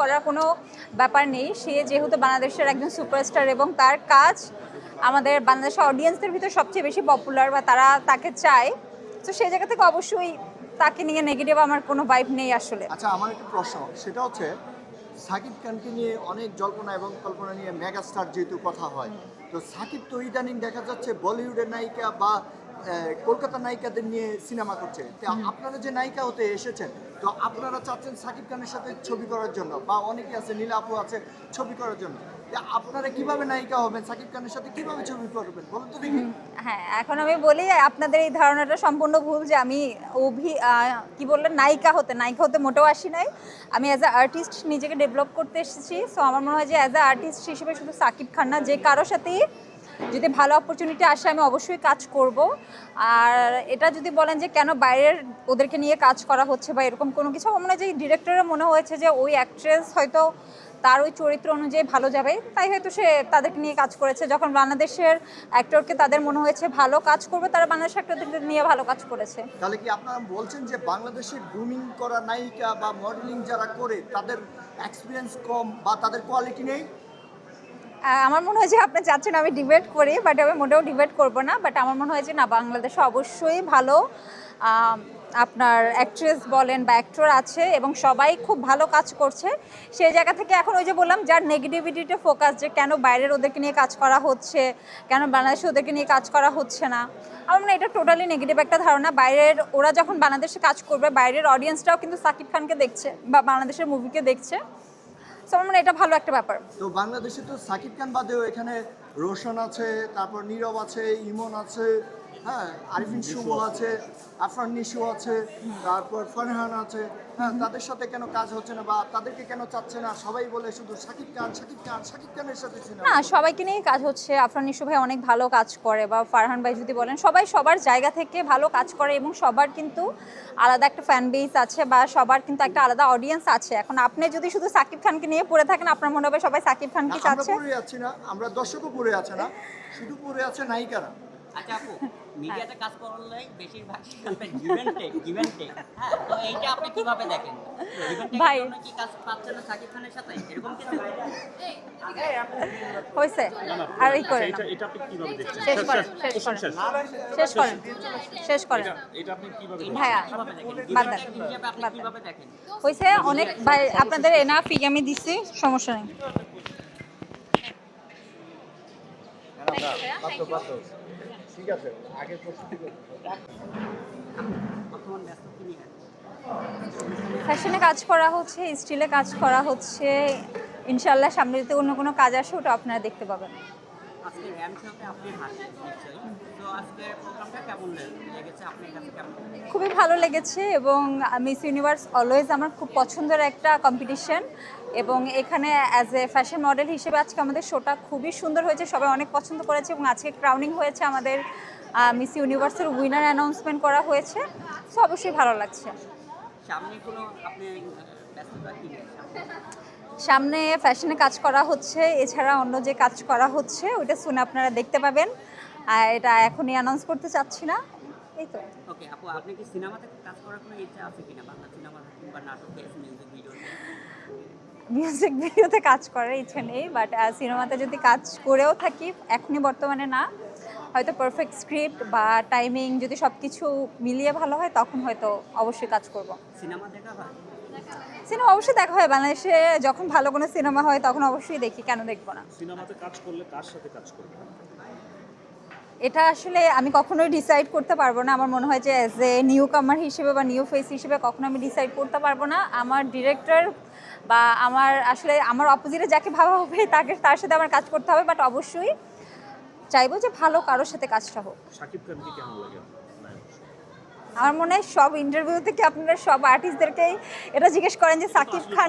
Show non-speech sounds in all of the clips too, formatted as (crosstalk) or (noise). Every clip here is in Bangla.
করার কোনো ব্যাপার নেই। সে যেহেতু বাংলাদেশের একজন সুপারস্টার এবং তার কাজ আমাদের বাংলাদেশের অডিয়েন্সদের ভিতর সবচেয়ে বেশি পপুলার বা তারা তাকে চায়, তো সেই জায়গা থেকে অবশ্যই তাকে নিয়ে নেগেটিভ আমার কোনো ভাইব নেই আসলে। আচ্ছা আমার একটা প্রশ্ন, সেটা হচ্ছে সাকিব খানকে নিয়ে অনেক জল্পনা এবং কল্পনা নিয়ে মেগাস্টার যেহেতু কথা হয়, তো সাকিব তো ইদানিং দেখা যাচ্ছে বলিউডের নায়িকা বা কলকাতা নায়িকাদের নিয়ে সিনেমা করছে। তো আপনারা যে নায়িকা হতে এসেছেন তো আপনারা চাচ্ছেন সাকিব খানের সাথে ছবি করার জন্য বা অনেকে আছে নীলা আপু আছে ছবি করার জন্য। আপনারা কীভাবে নায়িকা হবেন সাকিব খানের সাথে কীভাবে ছবি করবেন বলুন তো দেখি। হ্যাঁ এখন আমি বলি আপনাদের এই ধারণাটা সম্পূর্ণ ভুল যে আমি অভি কি বললেন নায়িকা হতে নায়িকা হতে মোটেও আসি নাই। আমি অ্যাজ আ আর্টিস্ট নিজেকে ডেভেলপ করতে এসেছি সো আমার মনে হয় যে অ্যাজ আ আর্টিস্ট হিসেবে শুধু সাকিব খান না যে কারোর সাথেই যদি ভালো অপরচুনিটি আসে, আমি অবশ্যই কাজ করব। আর এটা যদি বলেন যে, কেন বাইরের ওদেরকে নিয়ে কাজ করা হচ্ছে বা এরকম কোনো কিছু মনে যে ডিরেক্টরের মনে হয়েছে যে, ওই অ্যাক্ট্রেস হয়তো তার ওই চরিত্র অনুযায়ী ভালো যাবে। তাই হয়তো সে তাদেরকে নিয়ে কাজ করেছে। যখন বাংলাদেশের অ্যাক্টরকে তাদের মনে হয়েছে ভালো কাজ করবে, তারা বাংলাদেশ অ্যাক্টরদের নিয়ে ভালো কাজ করেছে। তাহলে কি আপনারা বলছেন যে বাংলাদেশের গ্রুমিং করা নায়িকা বা মডেলিং যারা করে, তাদের এক্সপিরিয়েন্স কম বা তাদের কোয়ালিটি নেই? আমার মনে হয় যে আপনি চাচ্ছেন আমি ডিবেট করি বাট আমি মোটেও ডিবেট করব না বাট আমার মনে হয় যে না, বাংলাদেশে অবশ্যই ভালো আপনার অ্যাক্ট্রেস বলেন বা অ্যাক্টর আছে এবং সবাই খুব ভালো কাজ করছে। সেই জায়গা থেকে এখন ওই যে বললাম, যার নেগেটিভিটিতে ফোকাস যে কেন বাইরের ওদেরকে নিয়ে কাজ করা হচ্ছে, কেন বাংলাদেশে ওদেরকে নিয়ে কাজ করা হচ্ছে না, আমার মনে এটা টোটালি নেগেটিভ একটা ধারণা। বাইরের, ওরা যখন বাংলাদেশে কাজ করবে, বাইরের অডিয়েন্সটাও কিন্তু সাকিব খানকে দেখছে বা বাংলাদেশের মুভিকে দেখছে। সো আমার এটা ভালো একটা ব্যাপার। তো বাংলাদেশে তো সাকিব খান বাদেও এখানে রোশন আছে, তারপর নীরব আছে, ইমন আছে হ্যাঁ আরিফিন শুভ আছে। আফরান নিশু আছে তারপর ফারহান আছে। হ্যাঁ তাদের সাথে কেন কাজ হচ্ছে না বা তাদেরকে কেন চাচ্ছে না? সবাই বলে শুধু সাকিব খান সাকিব খান সাকিব খানের সাথে না সবাইকে নিয়ে কাজ হচ্ছে। আফরান নিশু ভাই অনেক ভালো কাজ করে বা ফারহান ভাই যদি বলেন সবাই সবার জায়গা থেকে ভালো কাজ করে এবং সবার কিন্তু আলাদা একটা ফ্যান বেস আছে বা সবার কিন্তু একটা আলাদা অডিয়েন্স আছে। এখন আপনি যদি শুধু সাকিব খানকে নিয়ে পড়ে থাকেন আপনার মনে হবে সবাই সাকিব খানকে না, আমরা চাচ্ছে? পড়ে যাচ্ছি না আমরা দর্শকও পড়ে আছে না শুধু পড়ে আছে নায়িকারা। আচ্ছা আপু (laughs) মিডিয়াতে কাজ করলে বেশিরভাগ গিভেন টেক গিভেন টেক হ্যাঁ তো এইটা আপনি কীভাবে দেখেন? গিভেন টেক ভাই। কি কাজ পাচ্ছেন না সাকিব খানের সাথে? এরকম কিছু? হয়েছে। আর এই করে এটা এটা আপনি কীভাবে দেখছেন? শেষ করেন শেষ করেন। শেষ। করেন। শেষ করেন। এটা আপনি কীভাবে দেখছেন? ভাইয়া কীভাবে বাদ দেন। আপনি কীভাবে দেখেন? হয়েছে অনেক ভাই আপনাদের এনাফ আমি দিচ্ছি সমস্যা নেই। ঠিক আছে ফ্যাশনে কাজ করা হচ্ছে স্টিলে কাজ করা হচ্ছে। ইনশাল্লাহ সামনে যদি অন্য কোনো কাজ আসে ওটা আপনারা দেখতে পাবেন। আজকে র্যাম শোতে আপনি হাসেন নিশ্চয়ই তো আজকে প্রোগ্রামটা কেমন লেগেছে? আপনার কাছে কেমন? খুবই ভালো লেগেছে এবং মিস ইউনিভার্স অলওয়েজ আমার খুব পছন্দের একটা কম্পিটিশন এবং এখানে অ্যাজ এ ফ্যাশন মডেল হিসেবে আজকে আমাদের শোটা খুবই সুন্দর হয়েছে সবাই অনেক পছন্দ করেছে এবং আজকে ক্রাউনিং হয়েছে আমাদের মিস ইউনিভার্সের উইনার অ্যানাউন্সমেন্ট করা হয়েছে। সো অবশ্যই ভালো লাগছে। সামনে কোনো আপনি ফ্যাশনে কাজ করা হচ্ছে এছাড়া অন্য যে কাজ করা হচ্ছে ওটা শুনে আপনারা দেখতে পাবেন। আর এটা এখনই অ্যানাউন্স করতে চাচ্ছি না। এই তো। ওকে আপু আপনি কি সিনেমাতে কাজ করার কোনো ইচ্ছা আছে কিনা? বাংলা সিনেমা বা নাটকে মিউজিক ভিডিও মিউজিক ভিডিওতে কাজ করার ইচ্ছে নেই বাট সিনেমাতে যদি কাজ করেও থাকি এখনই বর্তমানে না। হয়তো পারফেক্ট স্ক্রিপ্ট বা টাইমিং যদি সব কিছু মিলিয়ে ভালো হয় তখন হয়তো অবশ্যই কাজ করব। সিনেমা দেখা হয়? সিনেমা অবশ্যই দেখা হয়। বাংলাদেশে যখন ভালো কোনো সিনেমা হয় তখন অবশ্যই দেখি কেন দেখব না? সিনেমাতে কাজ করলে কার সাথে কাজ করবে? এটা আসলে আমি কখনোই ডিসাইড করতে পারব না। আমার মনে হয় যে অ্যাজ এ নিউ কামার হিসেবে বা নিউ ফেস হিসেবে কখনো আমি ডিসাইড করতে পারব না। আমার ডিরেক্টর বা আমার আসলে আমার অপোজিটে যাকে ভাবা হবে তাকে তার সাথে আমার কাজ করতে হবে। বাট অবশ্যই চাইব যে ভালো কারোর সাথে কাজটা হোক। শাকিব খানকে কেমন লাগে? আমার মনে হয় সব ইন্টারভিউ থেকে আপনারা সব আর্টিস্টদেরকেই এটা জিজ্ঞেস করেন যে সাকিব খান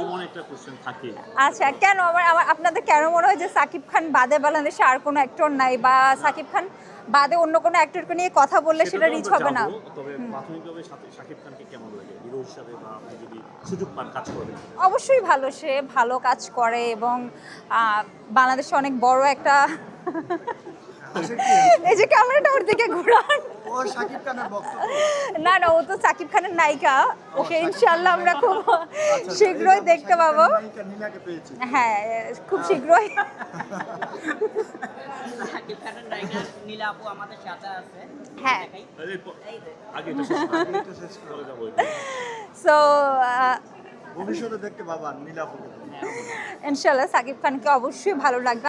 আচ্ছা কেন? আমার আমার আপনাদের কেন মনে হয় যে সাকিব খান বাদে বাংলাদেশে আর কোনো অ্যাক্টর নাই? বা সাকিব খান বাদে অন্য কোনো অ্যাক্টরকে নিয়ে কথা বললে সেটা রিচ হবে না তবে প্রাথমিকভাবে শাকিব খানকে কেমন লাগে হিরো হিসাবে বা আপনি যদি সুযোগ পান কাজ করবেন অবশ্যই ভালো সে ভালো কাজ করে এবং বাংলাদেশে অনেক বড় একটা? (laughs) এই যে ক্যামেরাটা ওর দিকে ঘুরান। না না ও তো সাকিব খানের নায়িকা ওকে ইনশাল্লাহ আমরা খুব আচ্ছা, শীঘ্রই দেখতে পাবো হ্যাঁ খুব শীঘ্রই সাকিব খানের নায়িকা নীলা আপু আমাদের সাথে আছে হ্যাঁ। দেখাই। আরে, প- এই যে। আগে এটা শেষ কর, আগে এটা শেষ করে যাব এটা। সো ভবিষ্যতে দেখতে পাবা নীলাপুকে ইনশাল্লাহ সাকিব খানকে অবশ্যই ভালো লাগবে